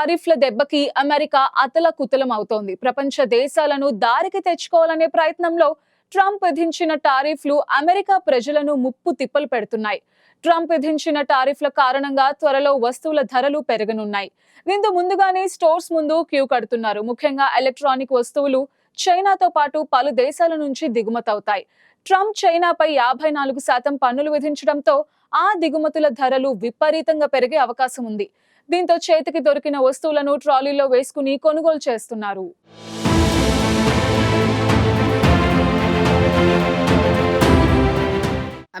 టారిఫ్ల దెబ్బకి అమెరికా అతలకుతలం అవుతోంది ప్రపంచ దేశాలను దారికి తెచ్చుకోవాలనే ప్రయత్నంలో ట్రంప్ విధించిన టారిఫ్లు అమెరికా ప్రజలను ముప్పు తిప్పలు పెడుతున్నాయి. ట్రంప్ విధించిన టారిఫ్ల కారణంగా త్వరలో వస్తువుల ధరలు పెరగనున్నాయి. దీంతో ముందుగానే స్టోర్స్ ముందు క్యూ కడుతున్నారు. ముఖ్యంగా ఎలక్ట్రానిక్ వస్తువులు చైనాతో పాటు పలు దేశాల నుంచి దిగుమతవుతాయి. ట్రంప్ చైనాపై యాభై నాలుగు శాతం పన్నులు విధించడంతో ఆ దిగుమతుల ధరలు విపరీతంగా పెరిగే అవకాశం ఉంది. దీంతో చేతికి దొరికిన వస్తువులను ట్రాలీలో వేసుకుని కొనుగోలు చేస్తున్నారు.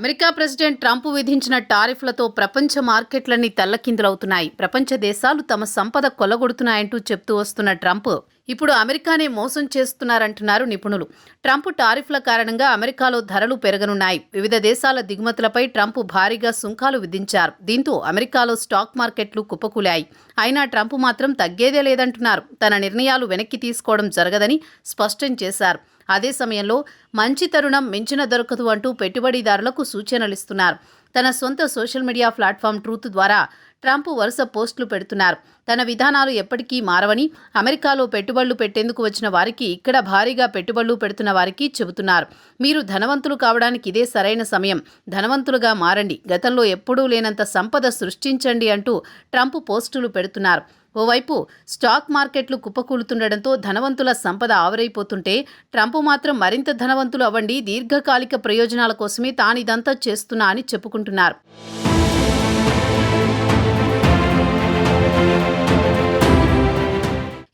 అమెరికా ప్రెసిడెంట్ ట్రంప్ విధించిన టారిఫ్లతో ప్రపంచ మార్కెట్లన్నీ తల్లకిందులవుతున్నాయి. ప్రపంచ దేశాలు తమ సంపద కొల్లగొడుతున్నాయంటూ చెప్తూ వస్తున్న ట్రంప్ ఇప్పుడు అమెరికానే మోసం చేస్తున్నారంటున్నారు నిపుణులు. ట్రంప్ టారిఫ్ల కారణంగా అమెరికాలో ధరలు పెరగనున్నాయి. వివిధ దేశాల దిగుమతులపై ట్రంప్ భారీగా సుంకాలు విధించారు. దీంతో అమెరికాలో స్టాక్ మార్కెట్లు కుప్పకూలాయి. అయినా ట్రంప్ మాత్రం తగ్గేదే లేదంటున్నారు. తన నిర్ణయాలు వెనక్కి తీసుకోవడం జరగదని స్పష్టం చేశారు. అదే సమయంలో మంచి తరుణం మించిన దొరకదు అంటూ పెట్టుబడిదారులకు సూచనలిస్తున్నారు. తన సొంత సోషల్ మీడియా ప్లాట్ఫామ్ ట్రూత్ ద్వారా ట్రంప్ వరుస పోస్టులు పెడుతున్నారు. తన విధానాలు ఎప్పటికీ మారవని అమెరికాలో పెట్టుబడులు పెట్టేందుకు వచ్చిన వారికి ఇక్కడ భారీగా పెట్టుబడులు పెడుతున్న వారికి చెబుతున్నారు. మీరు ధనవంతులు కావడానికి ఇదే సరైన సమయం. ధనవంతులుగా మారండి. గతంలో ఎప్పుడూ లేనంత సంపద సృష్టించండి అంటూ ట్రంప్ పోస్టులు పెడుతున్నారు. ఓవైపు స్టాక్ మార్కెట్లు కుప్పకూలుతుండటంతో ధనవంతుల సంపద ఆవిరైపోతుంటే ట్రంప్ మాత్రం మరింత ధనవంతులు అవ్వండి దీర్ఘకాలిక ప్రయోజనాల కోసమే తానిదంతా చేస్తున్నా అని చెప్పుకుంటున్నారు.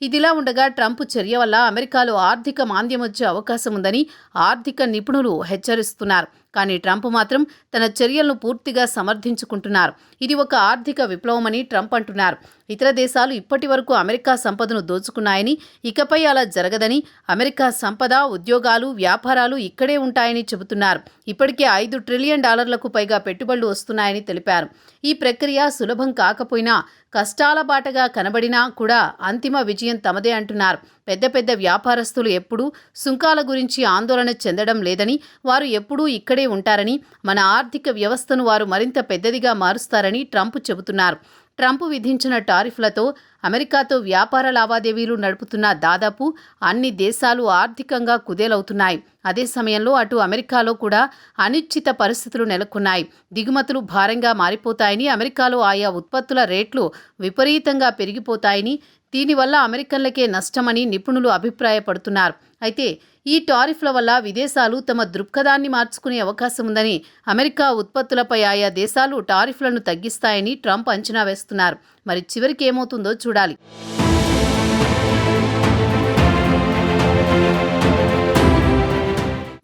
ఇదిలా ఉండగా ట్రంప్ చర్య వల్ల అమెరికాలో ఆర్థిక మాంద్యం వచ్చే అవకాశం ఉందని ఆర్థిక నిపుణులు హెచ్చరిస్తున్నారు. కానీ ట్రంప్ మాత్రం తన చర్యలను పూర్తిగా సమర్థించుకుంటున్నారు. ఇది ఒక ఆర్థిక విప్లవమని ట్రంప్ అంటున్నారు. ఇతర దేశాలు ఇప్పటి వరకు అమెరికా సంపదను దోచుకున్నాయని ఇకపై అలా జరగదని అమెరికా సంపద ఉద్యోగాలు వ్యాపారాలు ఇక్కడే ఉంటాయని చెబుతున్నారు. ఇప్పటికే ఐదు ట్రిలియన్ డాలర్లకు పైగా పెట్టుబడులు వస్తున్నాయని తెలిపారు. ఈ ప్రక్రియ సులభం కాకపోయినా కష్టాల బాటగా కనబడినా కూడా అంతిమ విజయం తమదే అంటున్నారు. పెద్ద పెద్ద వ్యాపారస్తులు ఎప్పుడూ సుంకాల గురించి ఆందోళన చెందడం లేదని వారు ఎప్పుడూ ఇక్కడే ఉంటారని మన ఆర్థిక వ్యవస్థను వారు మరింత పెద్దదిగా మారుస్తారని ట్రంప్ చెబుతున్నారు. ట్రంప్ విధించిన టారిఫ్లతో అమెరికాతో వ్యాపార లావాదేవీలు నడుపుతున్న దాదాపు అన్ని దేశాలు ఆర్థికంగా కుదేలవుతున్నాయి. అదే సమయంలో అటు అమెరికాలో కూడా అనిశ్చిత పరిస్థితులు నెలకొన్నాయి. దిగుమతులు భారంగా మారిపోతాయని అమెరికాలో ఆయా ఉత్పత్తుల రేట్లు విపరీతంగా పెరిగిపోతాయని దీనివల్ల అమెరికన్లకే నష్టమని నిపుణులు అభిప్రాయపడుతున్నారు. అయితే ఈ టారిఫ్ల వల్ల విదేశాలు తమ దృక్పథాన్ని మార్చుకునే అవకాశం ఉందని అమెరికా ఉత్పత్తులపై ఆయా దేశాలు టారిఫ్లను తగ్గిస్తాయని ట్రంప్ అంచనా వేస్తున్నారు. మరి చివరికి ఏమవుతుందో చూడాలి.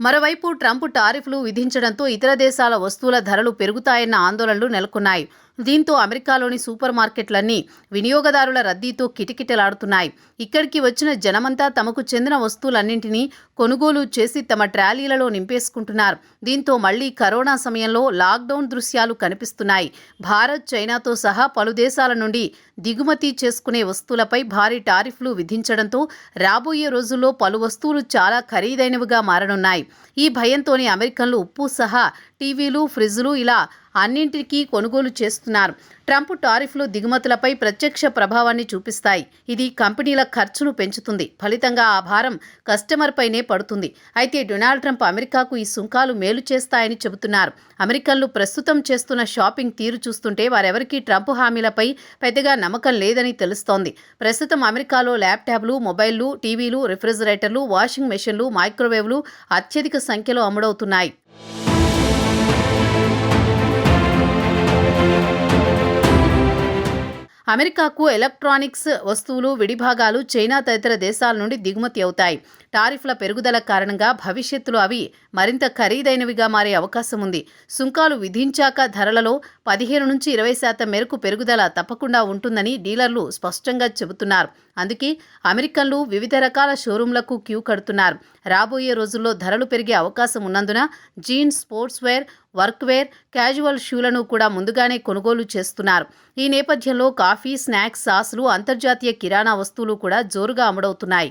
మరోవైపు ట్రంప్ టారిఫ్లు విధించడంతో ఇతర దేశాల వస్తువుల ధరలు పెరుగుతాయన్న ఆందోళనలు నెలకొన్నాయి. దీంతో అమెరికాలోని సూపర్ మార్కెట్లన్నీ వినియోగదారుల రద్దీతో కిటకిటలాడుతున్నాయి. ఇక్కడికి వచ్చిన జనమంతా తమకు చెందిన వస్తువులన్నింటినీ కొనుగోలు చేసి తమ ట్రాలీలలో నింపేసుకుంటున్నారు. దీంతో మళ్ళీ కరోనా సమయంలో లాక్డౌన్ దృశ్యాలు కనిపిస్తున్నాయి. భారత్ చైనాతో సహా పలు దేశాల నుండి దిగుమతి చేసుకునే వస్తువులపై భారీ టారిఫ్లు విధించడంతో రాబోయే రోజుల్లో పలు వస్తువులు చాలా ఖరీదైనవిగా మారనున్నాయి. ఈ భయంతోనే అమెరికన్లు ఉప్పు సహా టీవీలు ఫ్రిడ్జ్లు ఇలా అన్నింటికీ కొనుగోలు చేస్తున్నారు. ట్రంప్ టారిఫ్లు దిగుమతులపై ప్రత్యక్ష ప్రభావాన్ని చూపిస్తాయి. ఇది కంపెనీల ఖర్చును పెంచుతుంది. ఫలితంగా ఆ భారం కస్టమర్పైనే పడుతుంది. అయితే డొనాల్డ్ ట్రంప్ అమెరికాకు ఈ సుంకాలు మేలు చేస్తాయని చెబుతున్నారు. అమెరికన్లు ప్రస్తుతం చేస్తున్న షాపింగ్ తీరు చూస్తుంటే వారెవరికీ ట్రంప్ హామీలపై పెద్దగా నమ్మకం లేదని తెలుస్తోంది. ప్రస్తుతం అమెరికాలో ల్యాప్టాప్లు మొబైళ్ళు టీవీలు రిఫ్రిజిరేటర్లు వాషింగ్ మెషిన్లు మైక్రోవేవ్లు అత్యధిక సంఖ్యలో అమ్ముడవుతున్నాయి. అమెరికాకు ఎలక్ట్రానిక్స్ వస్తువులు విడిభాగాలు చైనా తదితర దేశాల నుండి దిగుమతి అవుతాయి. టారిఫ్ల పెరుగుదల కారణంగా భవిష్యత్తులో అవి మరింత ఖరీదైనవిగా మారే అవకాశం ఉంది. సుంకాలు విధించాక ధరలలో పదిహేను నుంచి ఇరవై శాతం మేరకు పెరుగుదల తప్పకుండా ఉంటుందని డీలర్లు స్పష్టంగా చెబుతున్నారు. అందుకే అమెరికన్లు వివిధ రకాల షోరూంలకు క్యూ కడుతున్నారు. రాబోయే రోజుల్లో ధరలు పెరిగే అవకాశం ఉన్నందున jeans sports wear work wear casual షూలను కూడా ముందుగానే కొనుగోలు చేస్తున్నారు. ఈ నేపథ్యంలో కాఫీ స్నాక్స్ సాసులు అంతర్జాతీయ కిరాణా వస్తువులు కూడా జోరుగా అమ్ముడవుతున్నాయి.